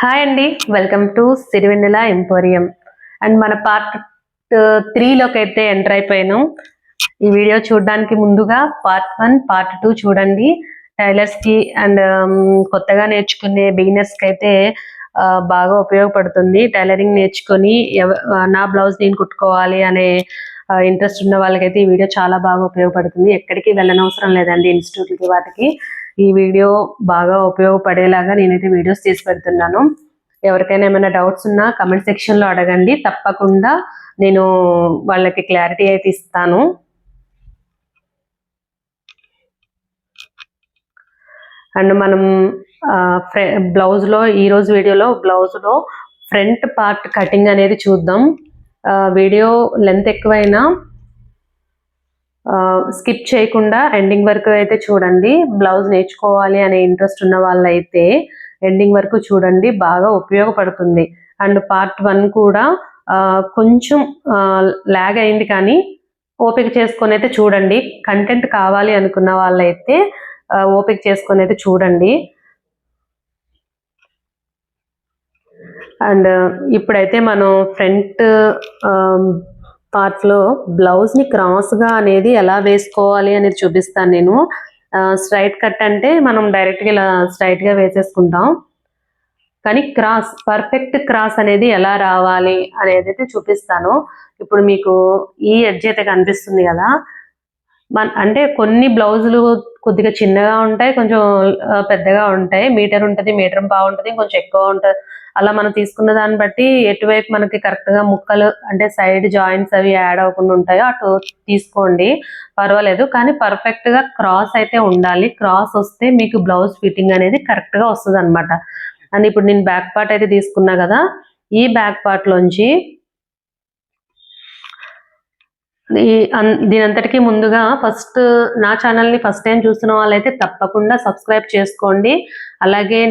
Hi అండి welcome to Sirivennela emporium and మన part త్రీలోకి అయితే ఎంటర్ అయిపోయాను. ఈ వీడియో చూడడానికి ముందుగా పార్ట్ వన్ పార్ట్ టూ చూడండి. టైలర్స్కి అండ్ um, కొత్తగా నేర్చుకునే బిగినర్స్కి అయితే uh, బాగా ఉపయోగపడుతుంది. టైలరింగ్ నేర్చుకొని uh, నా బ్లౌజ్ నేను కుట్టుకోవాలి అనే uh, ఇంట్రెస్ట్ ఉన్న వాళ్ళకైతే ఈ వీడియో చాలా బాగా ఉపయోగపడుతుంది. ఎక్కడికి వెళ్ళనవసరం లేదండి ఇన్స్టిట్యూట్కి వాటికి. ఈ వీడియో బాగా ఉపయోగపడేలాగా నేనైతే వీడియోస్ తీసి పెడుతున్నాను. ఎవరికైనా ఏమైనా డౌట్స్ ఉన్నా కమెంట్ సెక్షన్లో అడగండి. తప్పకుండా నేను వాళ్ళకి క్లారిటీ అయితే ఇస్తాను. అండ్ మనం బ్లౌజ్లో ఈ రోజు వీడియోలో బ్లౌజ్లో ఫ్రంట్ పార్ట్ కటింగ్ అనేది చూద్దాం. వీడియో లెంత్ ఎక్కువైనా స్కిప్ చేయకుండా ఎండింగ్ వరకు అయితే చూడండి. బ్లౌజ్ నేర్చుకోవాలి అనే ఇంట్రెస్ట్ ఉన్న వాళ్ళైతే ఎండింగ్ వరకు చూడండి. బాగా ఉపయోగపడుతుంది. అండ్ పార్ట్ వన్ కూడా కొంచెం లాగ్ అయింది కానీ ఓపిక చేసుకొని అయితే చూడండి. కంటెంట్ కావాలి అనుకున్న వాళ్ళైతే ఓపిక చేసుకొని అయితే చూడండి. అండ్ ఇప్పుడైతే మనం ఫ్రంట్ పార్ట్లో క్రాస్గా క్రాస్గా అనేది ఎలా వేసుకోవాలి అనేది చూపిస్తాను నేను. స్ట్రైట్ కట్ అంటే మనం డైరెక్ట్గా ఇలా స్ట్రైట్గా వేసేసుకుంటాం. కానీ క్రాస్ పర్ఫెక్ట్ క్రాస్ అనేది ఎలా రావాలి అనేది అయితే చూపిస్తాను. ఇప్పుడు మీకు ఈ ఎడ్జ్ అయితే కనిపిస్తుంది కదా. మన అంటే కొన్ని బ్లౌజులు కొద్దిగా చిన్నగా ఉంటాయి కొంచెం పెద్దగా ఉంటాయి. మీటర్ ఉంటుంది మీటర్ బాగుంటుంది కొంచెం ఎక్కువ ఉంటుంది. అలా మనం తీసుకున్న దాన్ని బట్టి ఎటువైపు మనకి కరెక్ట్గా ముక్కలు అంటే సైడ్ జాయింట్స్ అవి యాడ్ అవ్వకుండా ఉంటాయో అటు తీసుకోండి. పర్వాలేదు కానీ పర్ఫెక్ట్గా క్రాస్ అయితే ఉండాలి. క్రాస్ వస్తే మీకు బ్లౌజ్ ఫిట్టింగ్ అనేది కరెక్ట్గా వస్తుంది అనమాట అండ్ ఇప్పుడు నేను బ్యాక్ పార్ట్ అయితే తీసుకున్నా కదా ఈ బ్యాక్ పార్ట్లోంచి లోంచి ఈ అన్- ముందుగా ఫస్ట్ నా ఛానల్ని ఫస్ట్ టైం చూస్తున్న వాళ్ళైతే తప్పకుండా సబ్స్క్రైబ్ చేసుకోండి. అలాగే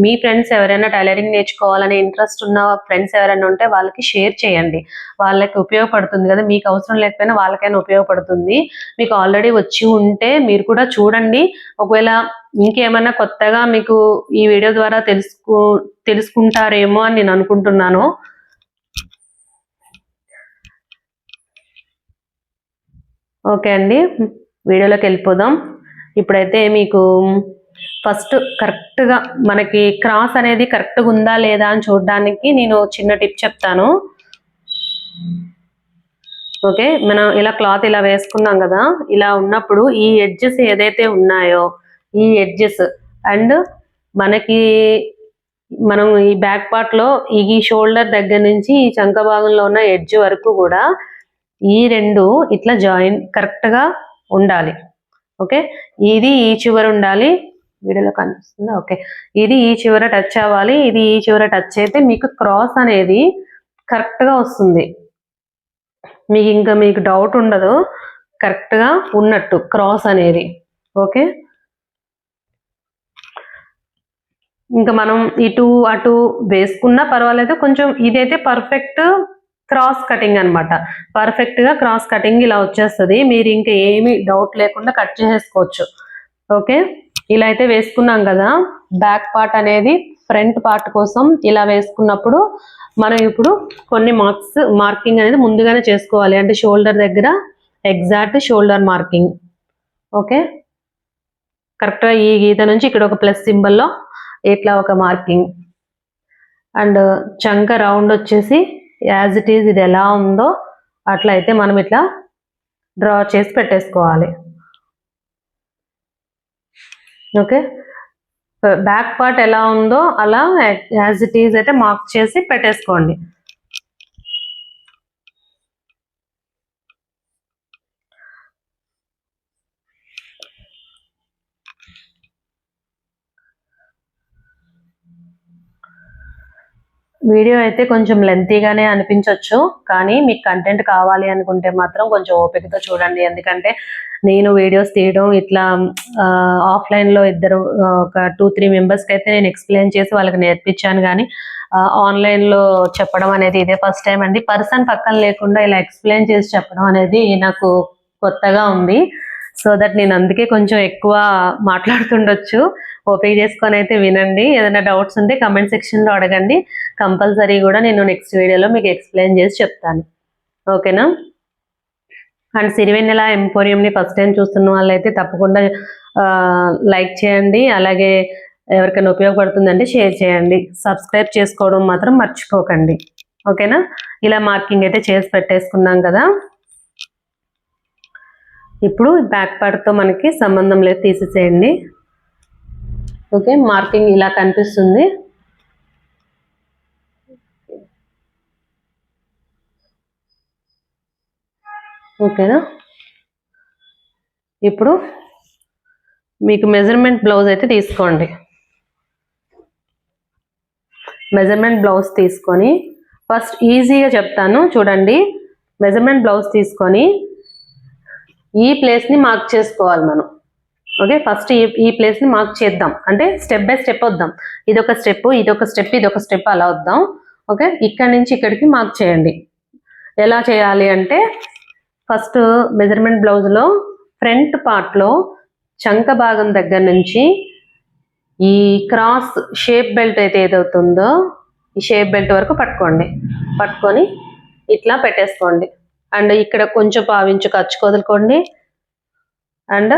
మీ ఫ్రెండ్స్ ఎవరైనా టైలరింగ్ నేర్చుకోవాలనే ఇంట్రెస్ట్ ఉన్న ఫ్రెండ్స్ ఎవరైనా ఉంటే వాళ్ళకి షేర్ చేయండి. వాళ్ళకి ఉపయోగపడుతుంది కదా మీకు అవసరం లేకపోయినా వాళ్ళకైనా ఉపయోగపడుతుంది. మీకు ఆల్రెడీ వచ్చి ఉంటే మీరు కూడా చూడండి. ఒకవేళ ఇంకేమైనా కొత్తగా మీకు ఈ వీడియో ద్వారా తెలుసుకో తెలుసుకుంటారేమో అని నేను అనుకుంటున్నాను. ఓకే అండి. వీడియోలోకి వెళ్ళిపోదాం. ఇప్పుడైతే మీకు ఫస్ట్ కరెక్ట్గా మనకి క్రాస్ అనేది కరెక్ట్గా ఉందా లేదా అని చూడడానికి నేను చిన్న టిప్ చెప్తాను. ఓకే మనం ఇలా క్లాత్ ఇలా వేసుకున్నాం కదా ఇలా ఉన్నప్పుడు ఈ ఎడ్జెస్ ఏదైతే ఉన్నాయో ఈ ఎడ్జెస్ అండ్ మనకి మనం ఈ బ్యాక్ పార్ట్లో ఈ షోల్డర్ దగ్గర నుంచి ఈ చంక భాగంలో ఉన్న ఎడ్జ్ వరకు కూడా ఈ రెండు ఇట్లా జాయిన్ కరెక్ట్గా ఉండాలి. ఓకే ఇది ఈ చివర ఉండాలి. వీడియోలో కనిపిస్తుందా? ఓకే ఇది ఈ చివర టచ్ అవ్వాలి. ఇది ఈ చివర టచ్ అయితే మీకు క్రాస్ అనేది కరెక్ట్గా వస్తుంది. మీకు ఇంకా మీకు డౌట్ ఉండదు. కరెక్ట్గా ఉన్నట్టు క్రాస్ అనేది. ఓకే ఇంకా మనం ఇటు అటు వేసుకున్నా పర్వాలేదు. కొంచెం ఇదైతే పర్ఫెక్ట్ క్రాస్ కటింగ్ అన్నమాట. పర్ఫెక్ట్గా క్రాస్ కటింగ్ ఇలా వచ్చేస్తుంది. మీరు ఇంకా ఏమి డౌట్ లేకుండా కట్ చేసేసుకోవచ్చు. ఓకే ఇలా అయితే వేసుకున్నాం కదా. బ్యాక్ పార్ట్ అనేది ఫ్రంట్ పార్ట్ కోసం ఇలా వేసుకున్నప్పుడు మనం ఇప్పుడు కొన్ని మార్క్స్ మార్కింగ్ అనేది ముందుగానే చేసుకోవాలి. అంటే షోల్డర్ దగ్గర ఎగ్జాక్ట్ షోల్డర్ మార్కింగ్ ఓకే కరెక్ట్గా ఈ గీత నుంచి ఇక్కడ ఒక ప్లస్ సింబల్లో ఇట్లా ఒక మార్కింగ్ అండ్ చంక రౌండ్ వచ్చేసి యాజ్ ఇట్ ఈజ్ ఇది ఎలా ఉందో అట్లా అయితే మనం ఇట్లా డ్రా చేసి పెట్టేసుకోవాలి. ఓకే బ్యాక్ పార్ట్ ఎలా ఉందో అలా యాజ్ ఇట్ ఈజ్ అయితే మార్క్ చేసి పెట్టేసుకోండి. వీడియో అయితే కొంచెం లెంతీగానే అనిపించవచ్చు కానీ మీకు కంటెంట్ కావాలి అనుకుంటే మాత్రం కొంచెం ఓపికతో చూడండి. ఎందుకంటే నేను వీడియోస్ తీయడం ఇట్లా ఆఫ్లైన్లో ఇద్దరు ఒక టూ త్రీ మెంబర్స్కి అయితే నేను ఎక్స్ప్లెయిన్ చేసి వాళ్ళకి నేర్పించాను కానీ ఆన్లైన్లో చెప్పడం అనేది ఇదే ఫస్ట్ టైం అండి. పర్సన్ పక్కన లేకుండా ఇలా ఎక్స్ప్లెయిన్ చేసి చెప్పడం అనేది నాకు కొత్తగా ఉంది. సో దట్ నేను అందుకే కొంచెం ఎక్కువ మాట్లాడుతుండొచ్చు. ఓపిక చేసుకొని అయితే వినండి. ఏదైనా డౌట్స్ ఉంటే కమెంట్ సెక్షన్లో అడగండి. కంపల్సరీ కూడా నేను నెక్స్ట్ వీడియోలో మీకు ఎక్స్ప్లెయిన్ చేసి చెప్తాను. ఓకేనా? అండ్ సిరివెన్నెల ఎంపోరియంని ఫస్ట్ టైం చూస్తున్న వాళ్ళైతే తప్పకుండా లైక్ చేయండి. అలాగే ఎవరికైనా ఉపయోగపడుతుందంటే షేర్ చేయండి. సబ్స్క్రైబ్ చేసుకోవడం మాత్రం మర్చిపోకండి. ఓకేనా? ఇలా మార్కింగ్ అయితే చేసి పెట్టేసుకున్నాం కదా. ఇప్పుడు బ్యాక్ పార్ట్తో మనకి సంబంధం లేదు తీసేసేయండి. ఓకే మార్కింగ్ ఇలా కనిపిస్తుంది. ఓకేనా ఇప్పుడు మీకు మెజర్మెంట్ బ్లౌజ్ అయితే తీసుకోండి. మెజర్మెంట్ బ్లౌజ్ తీసుకొని ఫస్ట్ ఈజీగా చెప్తాను చూడండి. మెజర్మెంట్ బ్లౌజ్ తీసుకొని ఈ ప్లేస్ని మార్క్ చేసుకోవాలి మనం. ఓకే ఫస్ట్ ఈ ఈ ప్లేస్ని మార్క్ చేద్దాం. అంటే స్టెప్ బై స్టెప్ వద్దాం. ఇది ఒక స్టెప్ ఇది ఒక స్టెప్ ఇది ఒక స్టెప్ అలా వద్దాం. ఓకే ఇక్కడ నుంచి ఇక్కడికి మార్క్ చేయండి. ఎలా చేయాలి అంటే ఫస్ట్ మెజర్మెంట్ బ్లౌజ్లో ఫ్రంట్ పార్ట్లో చంక భాగం దగ్గర నుంచి ఈ క్రాస్ షేప్ బెల్ట్ అయితే ఏదవుతుందో ఈ షేప్ బెల్ట్ వరకు పట్టుకోండి. పట్టుకొని ఇట్లా పెట్టేసుకోండి. అండ్ ఇక్కడ కొంచెం పావించు ఖర్చు వదులుకోండి అండ్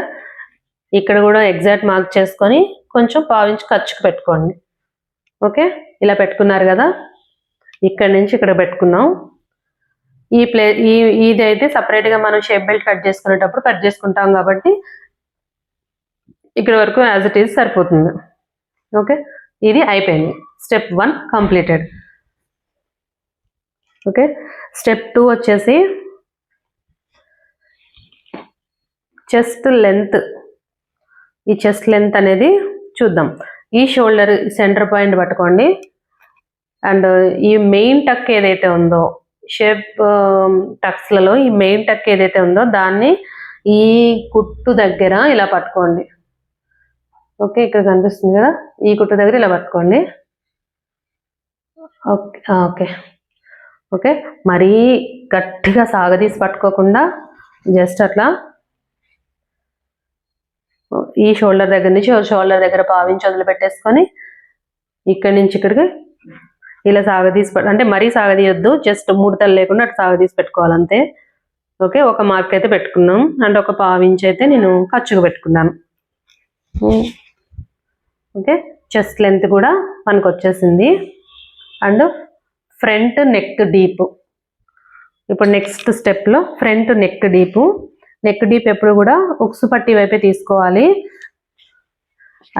ఇక్కడ కూడా ఎగ్జాక్ట్ మార్క్ చేసుకొని కొంచెం పావించి ఖర్చుకు పెట్టుకోండి. ఓకే? ఇలా పెట్టుకున్నారు కదా? ఇక్కడ నుంచి ఇక్కడ పెట్టుకున్నాం. ఈ ప్లే ఈ ఇది అయితే సపరేట్గా మనం షేప్ బెల్ట్ కట్ చేసుకునేటప్పుడు కట్ చేసుకుంటాం కాబట్టి ఇక్కడ వరకు యాజ్ ఇట్ ఈజ్ సరిపోతుంది. ఓకే? ఇది అయిపోయింది. Step one completed. Okay? Step two వచ్చేసి చెస్ట్ లెంత్. ఈ చెస్ట్ లెంత్ అనేది చూద్దాం. ఈ షోల్డర్ సెంటర్ పాయింట్ పట్టుకోండి. అండ్ ఈ మెయిన్ టక్ ఏదైతే ఉందో షేప్ టక్స్లలో ఈ మెయిన్ టక్ ఏదైతే ఉందో దాన్ని ఈ కుట్టు దగ్గర ఇలా పట్టుకోండి. ఓకే? ఇక్కడ కనిపిస్తుంది కదా? ఈ కుట్టు దగ్గర ఇలా పట్టుకోండి. Okay okay. ఓకే? మరీ గట్టిగా సాగదీసి పట్టుకోకుండా జస్ట్ అట్లా ఈ షోల్డర్ దగ్గర నుంచి షోల్డర్ దగ్గర పావించి వదిలిపెట్టేసుకొని ఇక్కడి నుంచి ఇక్కడికి ఇలా సాగదీసి అంటే మరీ సాగదీయొద్దు జస్ట్ ముడతలు లేకుండా అటు సాగదీసి పెట్టుకోవాలి అంతే ఓకే? ఒక మార్క్ అయితే పెట్టుకున్నాం. అండ్ ఒక పావించి అయితే నేను ఖర్చుకు పెట్టుకున్నాను. ఓకే? చెస్ట్ లెంత్ కూడా మనకు వచ్చేసింది. And front neck deep. ఇప్పుడు నెక్స్ట్ స్టెప్లో front neck deep. Neck deep ఎప్పుడు కూడా ఉక్సు పట్టి వైపే తీసుకోవాలి.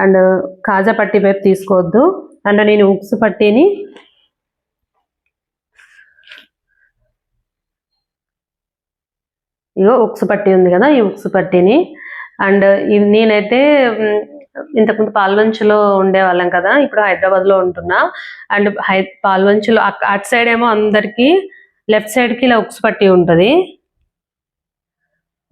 అండ్ కాజా పట్టి వైపు తీసుకోవద్దు. అండ్ నేను ఉక్సు పట్టీని ఇగో ఉక్సు పట్టి ఉంది కదా ఈ ఉక్సు పట్టీని. అండ్ ఇది నేనైతే ఇంతకుముందు పాల్వంచులో ఉండేవాళ్ళం కదా ఇప్పుడు హైదరాబాద్లో ఉంటున్నా. అండ్ హై పాల్వంచులో అటు సైడ్ ఏమో అందరికి లెఫ్ట్ సైడ్కి ఇలా ఉక్స్ పట్టి ఉంటది.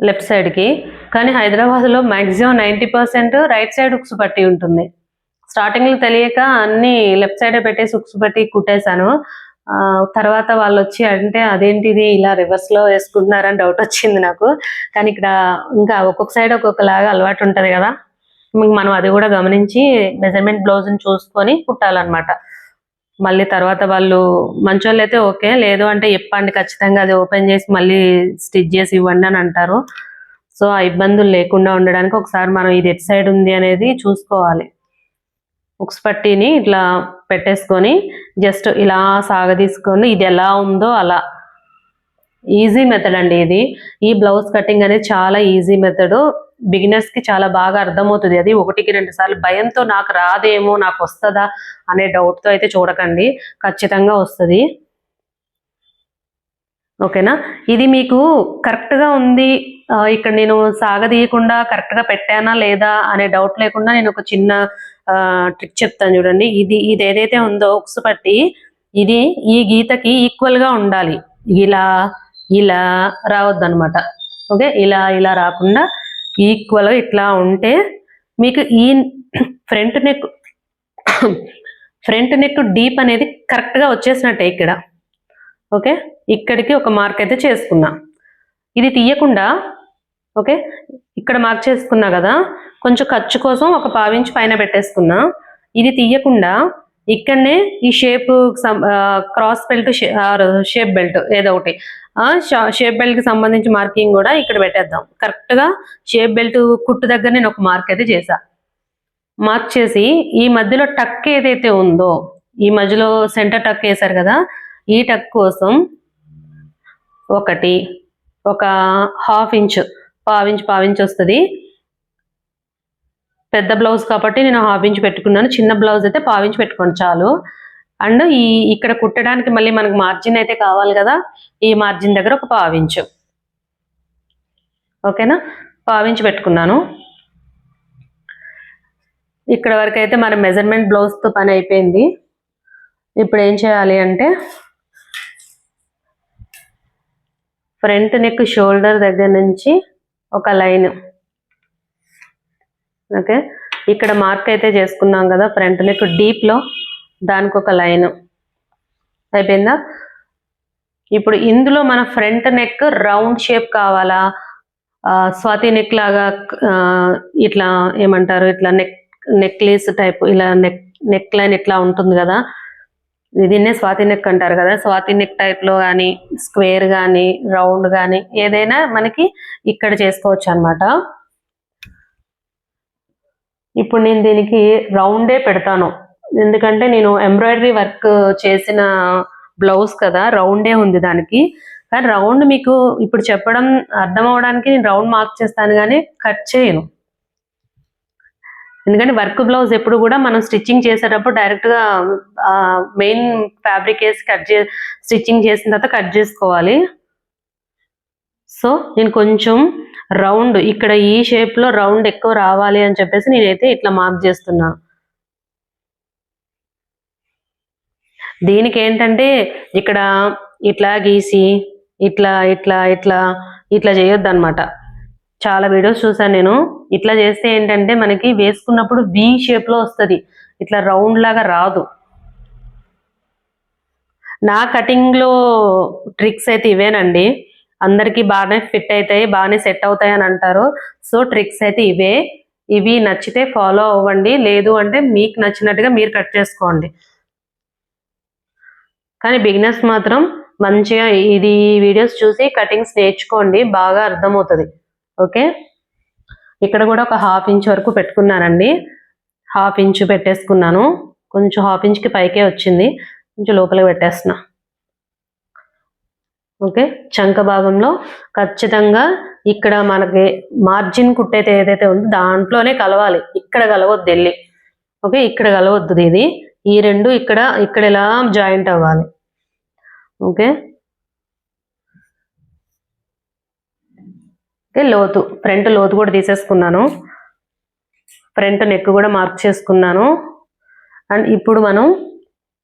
లెఫ్ట్ సైడ్కి కానీ హైదరాబాద్లో maximum ninety percent right side hooks పట్టి ఉంటుంది. స్టార్టింగ్లో తెలియక అన్ని లెఫ్ట్ సైడ్ పెట్టేసి ఉక్స్ పట్టి కుట్టేశాను. ఆ, తర్వాత వాళ్ళు వచ్చి అంటే అదేంటిది ఇలా రివర్స్లో వేసుకుంటున్నారని డౌట్ వచ్చింది నాకు. కానీ ఇక్కడ ఇంకా ఒక్కొక్క సైడ్ ఒక్కొక్కలాగా అలవాటు ఉంటది కదా. మనం అది కూడా గమనించి మెజర్మెంట్ బ్లౌజ్ చూసుకొని కుట్టాలన్నమాట. మళ్ళీ తర్వాత వాళ్ళు మంచోళ్ళు అయితే ఓకే లేదు అంటే చెప్పండి ఖచ్చితంగా అది ఓపెన్ చేసి మళ్ళీ స్టిచ్ చేసి ఇవ్వండి అని అంటారు. సో ఆ ఇబ్బందులు లేకుండా ఉండడానికి ఒకసారి మనం ఇది ఎటు సైడ్ ఉంది అనేది చూసుకోవాలి. ఉక్స్ పట్టీని ఇట్లా పెట్టేసుకొని జస్ట్ ఇలా సాగదీసుకొని ఇది ఎలా ఉందో అలా ఈజీ మెథడ్ అండి ఇది. ఈ బ్లౌజ్ కటింగ్ అనేది చాలా ఈజీ మెథడ్ బిగినర్స్కి చాలా బాగా అర్థమవుతుంది. అది ఒకటికి రెండు సార్లు భయంతో నాకు రాదేమో నాకు వస్తుందా అనే డౌట్తో అయితే చూడకండి. ఖచ్చితంగా వస్తుంది. ఓకేనా? ఇది మీకు కరెక్ట్గా ఉంది. ఇక్కడ నేను సాగదీయకుండా కరెక్ట్గా పెట్టానా లేదా అనే డౌట్ లేకుండా నేను ఒక చిన్న ట్రిక్ చెప్తాను చూడండి. ఇది ఇది ఏదైతే ఉందో ఉక్సు పట్టి ఇది ఈ గీతకి ఈక్వల్గా ఉండాలి. ఇలా ఇలా రావద్దు అనమాట ఓకే? ఇలా ఇలా రాకుండా ఈక్వల్గా ఇట్లా ఉంటే మీకు ఈ front neck front neck deep అనేది కరెక్ట్గా వచ్చేసినట్టే ఇక్కడ. ఓకే? ఇక్కడికి ఒక మార్క్ అయితే చేసుకున్నా. ఇది తీయకుండా ఓకే? ఇక్కడ మార్క్ చేసుకున్నా కదా కొంచెం ఖర్చు కోసం ఒక పావించి పైన పెట్టేసుకున్నా. ఇది తీయకుండా ఇక్కడనే ఈ shape cross belt shape belt ఏదో ఒకటి. షేప్ బెల్ట్కి సంబంధించి మార్కింగ్ కూడా ఇక్కడ పెట్టేద్దాం. కరెక్ట్గా షేప్ బెల్ట్ కుట్టు దగ్గర నేను ఒక మార్క్ అయితే చేసా మార్క్ చేసి ఈ మధ్యలో టక్ ఏదైతే ఉందో ఈ మధ్యలో సెంటర్ టక్ వేశారు కదా ఈ టక్ కోసం ఒకటి ఒక హాఫ్ ఇంచ్ పావించ్ పావించ్ వస్తుంది. పెద్ద బ్లౌజ్ కాబట్టి నేను హాఫ్ ఇంచ్ పెట్టుకున్నాను. చిన్న బ్లౌజ్ అయితే పావించి పెట్టుకోండి చాలు. అండ్ ఈ ఇక్కడ కుట్టడానికి మళ్ళీ మనకు మార్జిన్ అయితే కావాలి కదా ఈ మార్జిన్ దగ్గర ఒక పావించు ఓకేనా? పావించి పెట్టుకున్నాను. ఇక్కడ వరకు అయితే మన మెజర్మెంట్ బ్లౌజ్తో పని అయిపోయింది. ఇప్పుడు ఏం చేయాలి అంటే ఫ్రంట్ నెక్ షోల్డర్ దగ్గర నుంచి ఒక లైన్ ఓకే? ఇక్కడ మార్క్ అయితే చేసుకున్నాం కదా ఫ్రంట్ నెక్ డీప్లో దానికి ఒక లైన్. అయిపోయిందా? ఇప్పుడు ఇందులో మన ఫ్రంట్ నెక్ రౌండ్ షేప్ కావాలా? స్వాతి నెక్ లాగా ఆ, ఇట్లా ఏమంటారు? ఇట్లా నెక్ నెక్లెస్ టైప్ ఇలా నెక్ నెక్ లైన్ ఇట్లా ఉంటుంది కదా? దీన్నే స్వాతి నెక్ అంటారు కదా? స్వాతి నెక్ టైప్లో కానీ స్క్వేర్ కానీ రౌండ్ కానీ ఏదైనా మనకి ఇక్కడ చేసుకోవచ్చు అన్నమాట. ఇప్పుడు నేను దీనికి రౌండే పెడతాను. ఎందుకంటే నేను ఎంబ్రాయిడరీ వర్క్ చేసిన బ్లౌజ్ కదా రౌండే ఉంది దానికి. కానీ రౌండ్ మీకు ఇప్పుడు చెప్పడం అర్థం అవడానికి నేను రౌండ్ మార్క్ చేస్తాను కానీ కట్ చేయను. ఎందుకంటే వర్క్ బ్లౌజ్ ఎప్పుడు కూడా మనం స్టిచ్చింగ్ చేసేటప్పుడు డైరెక్ట్గా మెయిన్ ఫ్యాబ్రిక్ వేసి కట్ చే స్టిచ్చింగ్ చేసిన తర్వాత కట్ చేసుకోవాలి. సో నేను కొంచెం రౌండ్ ఇక్కడ ఈ షేప్లో రౌండ్ ఎక్కువ రావాలి అని చెప్పేసి నేనైతే ఇట్లా మార్క్ చేస్తున్నాను దీనికి ఏంటంటే ఇక్కడ ఇట్లా గీసి ఇట్లా ఇట్లా ఇట్లా ఇట్లా చేయొద్దు అనమాట చాలా వీడియోస్ చూసాను నేను. ఇట్లా చేస్తే ఏంటంటే మనకి వేసుకున్నప్పుడు వి షేప్లో వస్తుంది. ఇట్లా రౌండ్ లాగా రాదు. నా కటింగ్లో ట్రిక్స్ అయితే ఇవేనండి. అందరికీ బాగానే ఫిట్ అవుతాయి బాగానే సెట్ అవుతాయి అని అంటారు. సో ట్రిక్స్ అయితే ఇవే. ఇవి నచ్చితే ఫాలో అవ్వండి. లేదు అంటే మీకు నచ్చినట్టుగా మీరు కట్ చేసుకోండి. కానీ బిగినర్స్ మాత్రం మంచిగా ఇది వీడియోస్ చూసి కటింగ్స్ నేర్చుకోండి బాగా అర్థమవుతుంది. ఓకే? ఇక్కడ కూడా ఒక హాఫ్ ఇంచ్ వరకు పెట్టుకున్నానండి. హాఫ్ ఇంచ్ పెట్టేసుకున్నాను. కొంచెం హాఫ్ ఇంచ్కి పైకే వచ్చింది. కొంచెం లోపలికి పెట్టేస్తున్నా. ఓకే? చంక భాగంలో ఖచ్చితంగా ఇక్కడ మనకి మార్జిన్ కుట్టేది ఏదైతే ఉందో దాంట్లోనే కలవాలి. ఇక్కడ కలవద్దు వెళ్ళి. ఓకే? ఇక్కడ కలవద్దు ఇది. ఈ రెండు ఇక్కడ ఇక్కడ ఇలా జాయింట్ అవ్వాలి? ఓకే ఓకే లోతు ఫ్రంట్ లోతు కూడా తీసేసుకున్నాను. ఫ్రంట్ నెక్ కూడా మార్క్ చేసుకున్నాను. అండ్ ఇప్పుడు మనం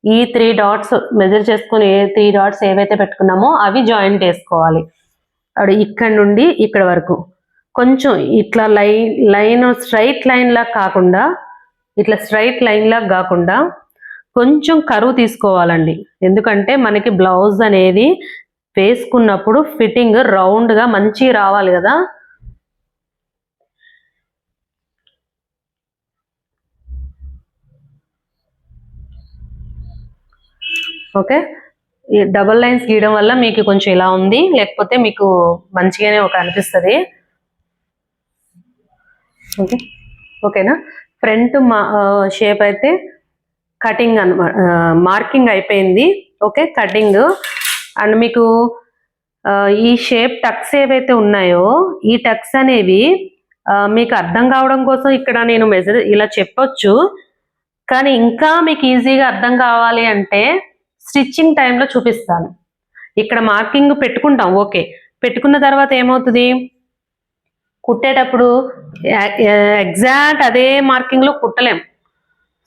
ఈ త్రీ డాట్స్ మెజర్ చేసుకుని ఏ త్రీ డాట్స్ ఏవైతే పెట్టుకున్నామో అవి జాయింట్ వేసుకోవాలి. అడు ఇక్కడ నుండి ఇక్కడ వరకు. కొంచెం ఇట్లా లైన్ లైన్ స్ట్రైట్ లైన్లా కాకుండా ఇట్లా స్ట్రైట్ లైన్ కాకుండా కొంచెం కరువు తీసుకోవాలండి. ఎందుకంటే మనకి బ్లౌజ్ అనేది వేసుకున్నప్పుడు ఫిట్టింగ్ రౌండ్గా మంచి రావాలి కదా. ఓకే? ఈ డబల్ లైన్స్ గీయడం వల్ల మీకు కొంచెం ఇలా ఉంది. లేకపోతే మీకు మంచిగానే ఒక అనిపిస్తుంది. ఓకే? ఓకేనా? ఫ్రంట్ మా షేప్ అయితే కటింగ్ అనమాట మార్కింగ్ అయిపోయింది. Okay cutting. అండ్ మీకు ఈ షేప్ టక్స్ ఏవైతే ఉన్నాయో ఈ టక్స్ అనేవి మీకు అర్థం కావడం కోసం ఇక్కడ నేను మెజర్ ఇలా చెప్పొచ్చు. కానీ ఇంకా మీకు ఈజీగా అర్థం కావాలి అంటే స్టిచ్చింగ్ టైంలో చూపిస్తాను. ఇక్కడ మార్కింగ్ పెట్టుకుంటాం. ఓకే పెట్టుకున్న తర్వాత ఏమవుతుంది? కుట్టేటప్పుడు ఎగ్జాక్ట్ అదే మార్కింగ్లో కుట్టలేం.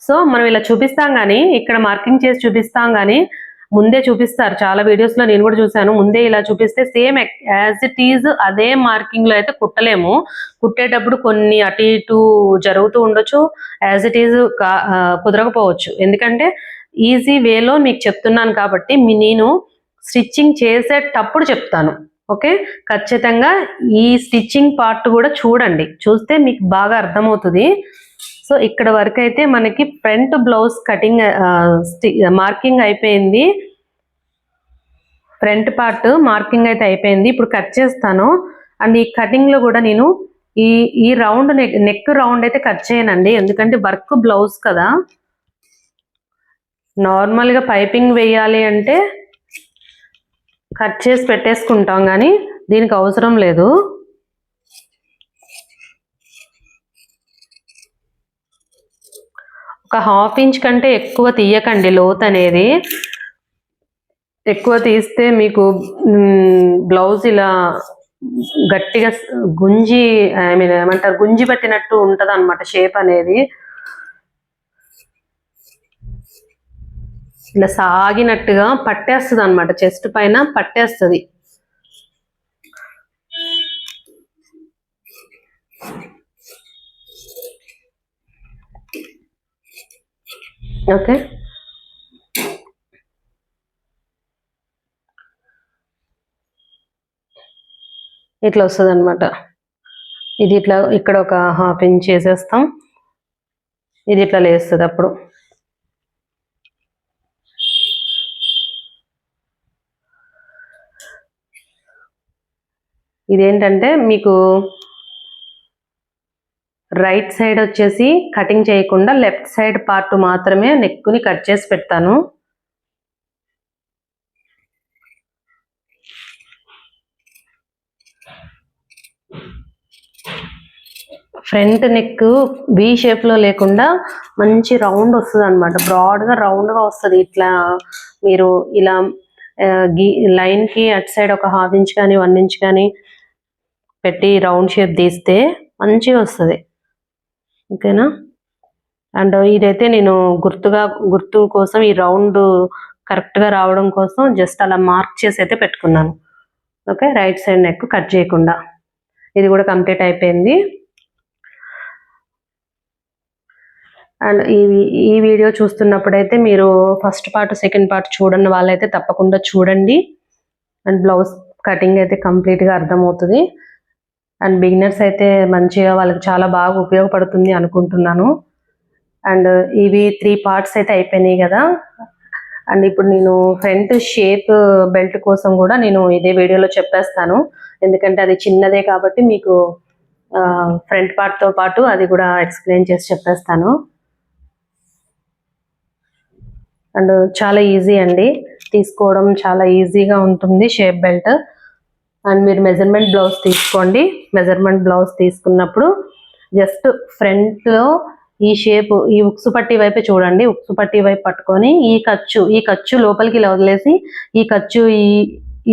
సో మనం ఇలా చూపిస్తాం కానీ ఇక్కడ మార్కింగ్ చేసి చూపిస్తాం కానీ ముందే చూపిస్తారు. చాలా వీడియోస్లో నేను కూడా చూశాను. ముందే ఇలా చూపిస్తే సేమ్ యాజ్ ఇట్ ఈజ్ అదే మార్కింగ్లో అయితే కుట్టలేము. కుట్టేటప్పుడు కొన్ని అటు ఇటు జరుగుతూ ఉండొచ్చు. యాజ్ ఇట్ ఈజ్ కుదరకపోవచ్చు. ఎందుకంటే ఈజీ వేలో మీకు చెప్తున్నాను కాబట్టి నేను స్టిచ్చింగ్ చేసేటప్పుడు చెప్తాను. ఓకే? ఖచ్చితంగా ఈ స్టిచ్చింగ్ పార్ట్ కూడా చూడండి. చూస్తే మీకు బాగా అర్థమవుతుంది. సో ఇక్కడ వరకు అయితే మనకి ఫ్రంట్ బ్లౌజ్ కటింగ్ మార్కింగ్ అయిపోయింది. ఫ్రంట్ పార్ట్ మార్కింగ్ అయితే అయిపోయింది. ఇప్పుడు కట్ చేస్తాను. అండ్ ఈ కటింగ్లో కూడా నేను ఈ ఈ రౌండ్ నెక్ నెక్ రౌండ్ అయితే కట్ చేయనండి. ఎందుకంటే వర్క్ బ్లౌజ్ కదా. నార్మల్గా పైపింగ్ వేయాలి అంటే కట్ చేసి పెట్టేసుకుంటాం కానీ దీనికి అవసరం లేదు. ఒక హాఫ్ ఇంచ్ కంటే ఎక్కువ తీయకండి లోత్ అనేది. ఎక్కువ తీస్తే మీకు బ్లౌజ్ ఇలా గట్టిగా గుంజి ఐ మీన్ ఏమంటారు గుంజి పట్టినట్టు ఉంటుంది అనమాట షేప్ అనేది. ఇలా సాగినట్టుగా పట్టేస్తుంది అనమాట చెస్ట్ పైన పట్టేస్తుంది. ఓకే. ఇట్లా వస్తుంది అనమాట ఇది ఇట్లా ఇక్కడ ఒక హాఫ్ ఇంచ్ చేసేస్తాం. ఇది ఇట్లా లేస్తుంది అప్పుడు. ఇదేంటంటే మీకు రైట్ సైడ్ వచ్చేసి కటింగ్ చేయకుండా లెఫ్ట్ సైడ్ పార్ట్ మాత్రమే నెక్కుని కట్ చేసి పెడతాను. ఫ్రంట్ నెక్ బీ షేప్లో లేకుండా మంచి రౌండ్ వస్తుంది అనమాట బ్రాడ్గా రౌండ్గా వస్తుంది. ఇట్లా మీరు ఇలా గీ లైన్కి అటు సైడ్ ఒక హాఫ్ ఇంచ్ కానీ వన్ ఇంచ్ కానీ పెట్టి రౌండ్ షేప్ తీస్తే మంచిగా వస్తుంది. ఓకేనా? అండ్ ఇదైతే నేను గుర్తుగా గుర్తు కోసం ఈ రౌండ్ కరెక్ట్గా రావడం కోసం జస్ట్ అలా మార్క్ చేసి అయితే పెట్టుకున్నాను. Okay? Right side neck cut చేయకుండా. ఇది కూడా కంప్లీట్ అయిపోయింది. అండ్ ఈ ఈ వీడియో చూస్తున్నప్పుడైతే మీరు ఫస్ట్ పార్ట్ సెకండ్ పార్ట్ చూడని వాళ్ళైతే తప్పకుండా చూడండి. అండ్ బ్లౌజ్ కటింగ్ అయితే కంప్లీట్గా అర్థమవుతుంది. అండ్ బిగినర్స్ అయితే మంచిగా వాళ్ళకి చాలా బాగా ఉపయోగపడుతుంది అనుకుంటున్నాను. అండ్ ఇవి త్రీ పార్ట్స్ అయితే అయిపోయినాయి కదా. అండ్ ఇప్పుడు నేను ఫ్రంట్ షేప్ బెల్ట్ కోసం కూడా నేను ఇదే వీడియోలో చెప్పేస్తాను. ఎందుకంటే అది చిన్నదే కాబట్టి మీకు ఫ్రంట్ పార్ట్తో పాటు అది కూడా ఎక్స్ప్లెయిన్ చేసి చెప్పేస్తాను. అండ్ చాలా ఈజీ అండి. తీసుకోవడం చాలా ఈజీగా ఉంటుంది షేప్ బెల్ట్. అండ్ మీరు మెజర్మెంట్ బ్లౌజ్ తీసుకోండి. మెజర్మెంట్ బ్లౌజ్ తీసుకున్నప్పుడు జస్ట్ ఫ్రంట్లో ఈ షేప్ ఈ ఉక్సు పట్టి వైపే చూడండి. ఉక్సు పట్టి వైపు పట్టుకొని ఈ ఖర్చు ఈ ఖర్చు లోపలికి ఇలా వదిలేసి ఈ ఖర్చు ఈ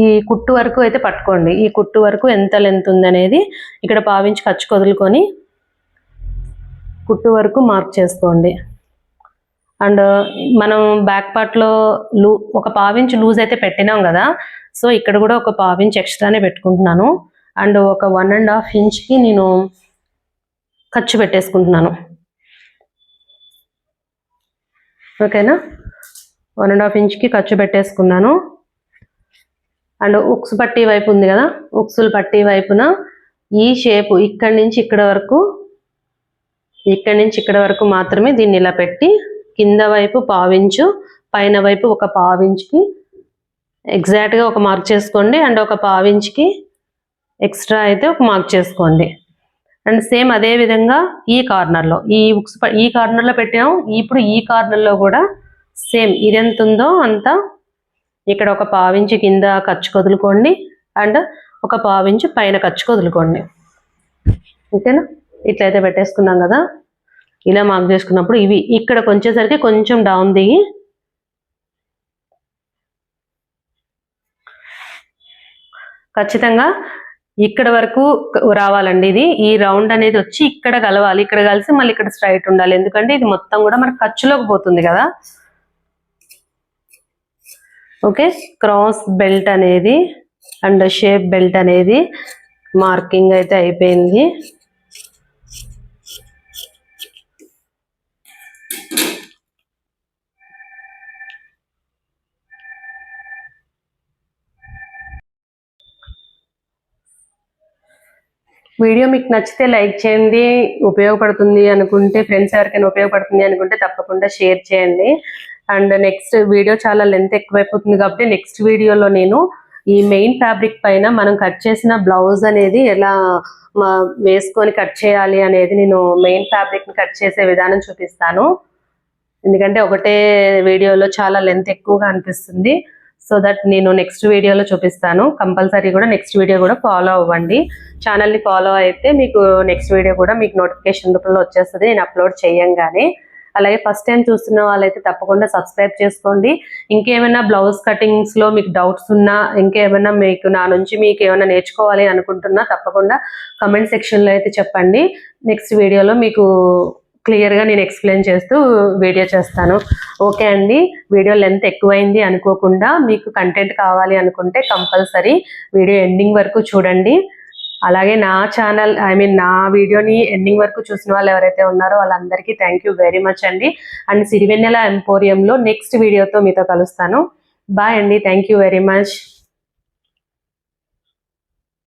ఈ కుట్టు వరకు అయితే పట్టుకోండి. ఈ కుట్టు వరకు ఎంత లెంత్ ఉందనేది ఇక్కడ పావించి ఖర్చు కదులుకొని కుట్టు వరకు మార్క్ చేసుకోండి. అండ్ మనం బ్యాక్ పార్ట్లో లూ ఒక పావించి లూజ్ అయితే పెట్టినాం కదా. సో ఇక్కడ కూడా ఒక పావు ఇంచ్ ఎక్స్ట్రానే పెట్టుకుంటున్నాను. అండ్ ఒక వన్ అండ్ హాఫ్ ఇంచ్కి నేను ఖర్చు పెట్టేసుకుంటున్నాను. ఓకేనా? వన్ అండ్ హాఫ్ ఇంచ్కి ఖర్చు పెట్టేసుకున్నాను. అండ్ ఉక్స్ పట్టి వైపు ఉంది కదా? ఉక్సులు పట్టి వైపున ఈ షేప్ ఇక్కడి నుంచి ఇక్కడ వరకు ఇక్కడి నుంచి ఇక్కడ వరకు మాత్రమే దీన్ని ఇలా పెట్టి కింద వైపు పావించు పైన వైపు ఒక పావించుకి ఎగ్జాక్ట్గా ఒక మార్క్ చేసుకోండి అండ్ ఒక పావించుకి ఎక్స్ట్రా అయితే ఒక మార్క్ చేసుకోండి. అండ్ సేమ్ అదే విధంగా ఈ కార్నర్లో ఈ బుక్స్ ఈ కార్నర్లో పెట్టాము ఇప్పుడు ఈ కార్నర్లో కూడా సేమ్ ఇది ఎంత ఉందో అంత ఇక్కడ ఒక పావించి కింద ఖర్చు కదులుకోండి అండ్ ఒక పావించి పైన ఖర్చు కదులుకోండి. ఓకేనా? ఇట్లయితే పెట్టేసుకున్నాం కదా? ఇలా మార్క్ చేసుకున్నప్పుడు ఇవి ఇక్కడికి వచ్చేసరికి కొంచెం డౌన్ దిగి ఖచ్చితంగా ఇక్కడ వరకు రావాలండి ఇది. ఈ రౌండ్ అనేది వచ్చి ఇక్కడ కలవాలి. ఇక్కడ కలిసి మళ్ళీ ఇక్కడ స్ట్రైట్ ఉండాలి. ఎందుకంటే ఇది మొత్తం కూడా మనకు ఖర్చులోకి పోతుంది కదా. ఓకే క్రాస్ బెల్ట్ అనేది అండ్ షేప్ బెల్ట్ అనేది మార్కింగ్ అయితే అయిపోయింది. వీడియో మీకు నచ్చితే లైక్ చేయండి ఉపయోగపడుతుంది అనుకుంటే ఫ్రెండ్స్ ఎవరికైనా ఉపయోగపడుతుంది అనుకుంటే తప్పకుండా షేర్ చేయండి. అండ్ నెక్స్ట్ వీడియో చాలా లెంత్ ఎక్కువైపోతుంది కాబట్టి నెక్స్ట్ వీడియోలో నేను ఈ మెయిన్ ఫ్యాబ్రిక్ పైన మనం కట్ చేసిన బ్లౌజ్ అనేది ఎలా వేసుకొని కట్ చేయాలి అనేది నేను మెయిన్ ఫ్యాబ్రిక్ని కట్ చేసే విధానం చూపిస్తాను. ఎందుకంటే ఒకటే వీడియోలో చాలా లెంత్ ఎక్కువగా అనిపిస్తుంది. సో దట్ నేను నెక్స్ట్ వీడియోలో చూపిస్తాను. కంపల్సరీ కూడా నెక్స్ట్ వీడియో కూడా ఫాలో అవ్వండి. ఛానల్ని ఫాలో అయితే మీకు నెక్స్ట్ వీడియో కూడా మీకు నోటిఫికేషన్ రూపంలో వచ్చేస్తుంది. నేను అప్లోడ్ చేయంగానే అలాగే ఫస్ట్ టైం చూస్తున్న వాళ్ళైతే తప్పకుండా సబ్స్క్రైబ్ చేసుకోండి. ఇంకేమైనా బ్లౌజ్ కటింగ్స్లో మీకు డౌట్స్ ఉన్నా ఇంకేమైనా మీకు నా నుంచి మీకు ఏమైనా నేర్చుకోవాలి అనుకుంటున్నా తప్పకుండా కమెంట్ సెక్షన్లో అయితే చెప్పండి. నెక్స్ట్ వీడియోలో మీకు క్లియర్గా నేను ఎక్స్ప్లెయిన్ చేస్తూ వీడియో చేస్తాను. ఓకే అండి. వీడియో లెంత్ ఎక్కువైంది అనుకోకుండా మీకు కంటెంట్ కావాలి అనుకుంటే కంపల్సరీ వీడియో ఎండింగ్ వరకు చూడండి. అలాగే నా ఛానల్ ఐ మీన్ నా వీడియోని ఎండింగ్ వరకు చూసిన వాళ్ళు ఎవరైతే ఉన్నారో వాళ్ళందరికీ థ్యాంక్ యూ వెరీ మచ్ అండి. అండ్ సిరివెన్నెల ఎంపోరియంలో నెక్స్ట్ వీడియోతో మీతో కలుస్తాను. బాయ్ అండి. Thank you very much.